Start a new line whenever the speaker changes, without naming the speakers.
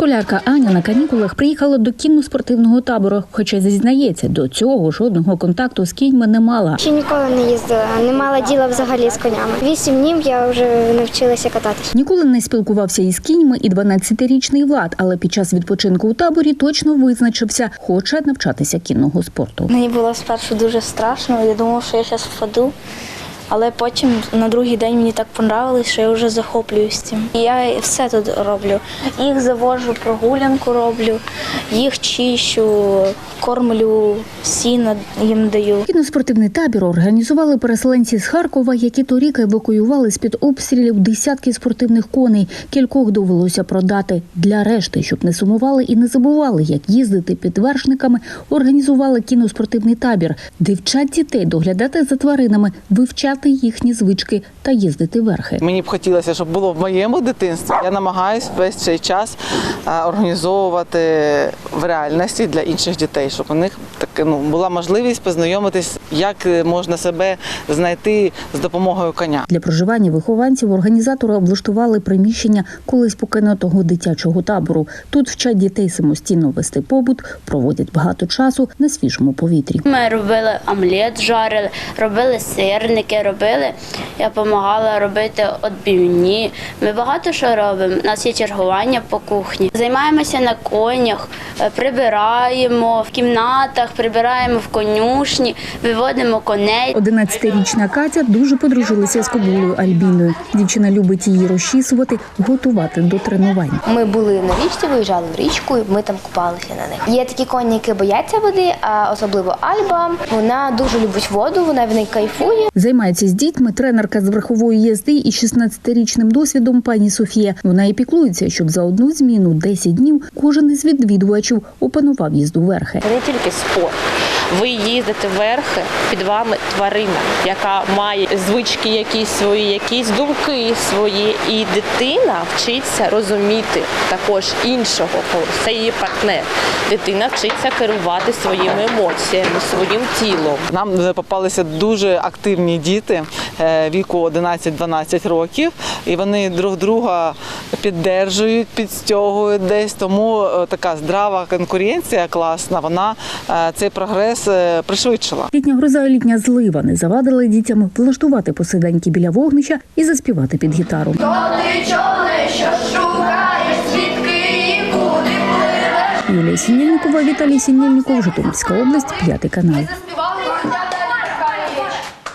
Школярка Аня на канікулах приїхала до кінно-спортивного табору, хоча зізнається, до цього жодного контакту з кіньми не мала.
Ще ніколи не їздила, не мала діла взагалі з конями. Вісім днів я вже навчилася кататися.
Ніколи не спілкувався із кіньми і 12-річний Влад, але під час відпочинку у таборі точно визначився, хоче навчатися кінного спорту.
Мені було спершу дуже страшно, я думав, що я зараз впаду. Але потім на другий день мені так понравилось, що я вже захоплююсь цим. І я все тут роблю. Їх завожу, прогулянку роблю, їх чищу, кормлю, сіна їм даю.
Кіноспортивний табір організували переселенці з Харкова, які торік евакуювали з під обстрілів десятки спортивних коней. Кількох довелося продати для решти, щоб не сумували і не забували, як їздити під вершниками. Організували кіноспортивний табір, де вчать дітей доглядати за тваринами, вивчати їхні звички та їздити верхи.
Мені б хотілося, щоб було в моєму дитинстві. Я намагаюся весь цей час організовувати в реальності для інших дітей, щоб у них таке ну була можливість познайомитись, як е, можна себе знайти з допомогою коня.
Для проживання вихованців організатори облаштували приміщення колись покинутого дитячого табору. Тут вчать дітей самостійно вести побут, проводять багато часу на свіжому повітрі.
Ми робили омлет, жарили, робили сирники, робили. Я допомагала робити відбивні. Ми багато що робимо. У нас є чергування по кухні. Займаємося на конях, прибираємо в кімнатах, прибираємо в конюшні, виводимо коней.
11-річна Катя дуже подружилася з кобулою Альбіною. Дівчина любить її розчісувати, готувати до тренувань.
Ми були на річці, виїжджали в річку, і ми там купалися на них. Є такі коні, які бояться води, а особливо Альба. Вона дуже любить воду, вона в неї кайфує.
Займається з дітьми тренерка з верхової їзди із 16-річним досвідом пані Софія. Вона і піклується, щоб за одну зміну 10 днів кожен із відвідувачів опанував їзду верхи.
Це не тільки спорт. Ви їздите верхи, під вами тварина, яка має звички якісь свої, якісь думки свої. І дитина вчиться розуміти також іншого, це її партнер. Дитина вчиться керувати своїми емоціями, своїм тілом.
Нам попалися дуже активні діти віку 11-12 років, і вони друг друга піддержують, підстягують десь. Тому е, така здрава конкуренція класна. Вона е, цей прогрес е, пришвидшила.
Літня гроза і літня злива не завадили дітям влаштувати посиденьки біля вогнища і заспівати під гітару. Юлія Сінельникова, Віталій Сінельников, Житомирська область, п'ятий канал.